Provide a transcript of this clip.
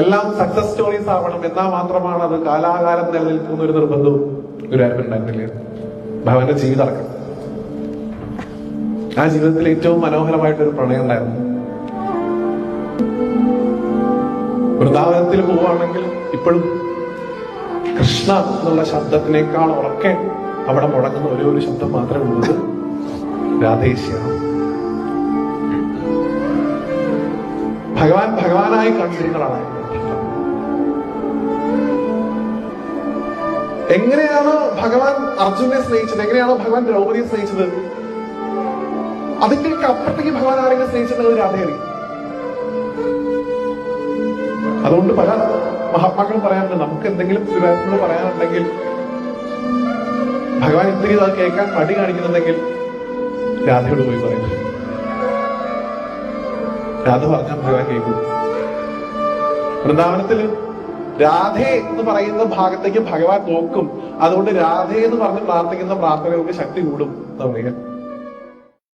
എല്ലാം success stories ആവണം. എന്നാൽ മാത്രമാണ് അത് കാലാകാലം നിലനിൽക്കുന്ന ഒരു നിർബന്ധവും. ഗുരുവായൂരപ്പൻ ഉണ്ടായിരുന്നില്ല ഭഗവാന്റെ ജീവിതം അടക്കം. ആ ജീവിതത്തിൽ ഏറ്റവും മനോഹരമായിട്ടൊരു പ്രണയം ഉണ്ടായിരുന്നു. വൃന്ദാവനത്തിൽ പോവുകയാണെങ്കിൽ ഇപ്പോഴും കൃഷ്ണ എന്നുള്ള ശബ്ദത്തിനേക്കാൾ ഉറക്കെ അവിടെ മുടങ്ങുന്ന ഒരേ ഒരു ശബ്ദം മാത്രമേ ഉള്ളത്. രാധേശ്യാണ് ഭഗവാൻ ഭഗവാനായി കണ്ടിരുന്നതാണ് എങ്ങനെയാണ് ഭഗവാൻ അർജുനെ സ്നേഹിച്ചത്? എങ്ങനെയാണ് ഭഗവാൻ ദ്രൗപതിയെ സ്നേഹിച്ചത്? അതിന്റെ അപ്പുറത്തേക്ക് ഭഗവാൻ ആരെങ്കിലും സ്നേഹിച്ചിട്ടുള്ളത് രാധയറി അതുകൊണ്ട് പല മഹാത്മാക്കളും പറയാറുണ്ട് നമുക്ക് എന്തെങ്കിലും ദുരാത്മകൾ പറയാനുണ്ടെങ്കിൽ ഭഗവാൻ ഇത്തിരി അത് കേൾക്കാൻ മടി കാണിക്കുന്നുണ്ടെങ്കിൽ രാധയോട് പോയി പറയും. രാധ പറഞ്ഞാൽ ഭഗവാൻ കേൾക്കും. വൃന്ദാവനത്തിൽ രാധേ എന്ന് പറയുന്ന ഭാഗത്തേക്ക് ഭഗവാൻ നോക്കും. അതുകൊണ്ട് രാധേ എന്ന് പറഞ്ഞ് പ്രാർത്ഥിക്കുന്ന പ്രാർത്ഥനകൾക്ക് ശക്തി കൂടും എന്താ പറയുക.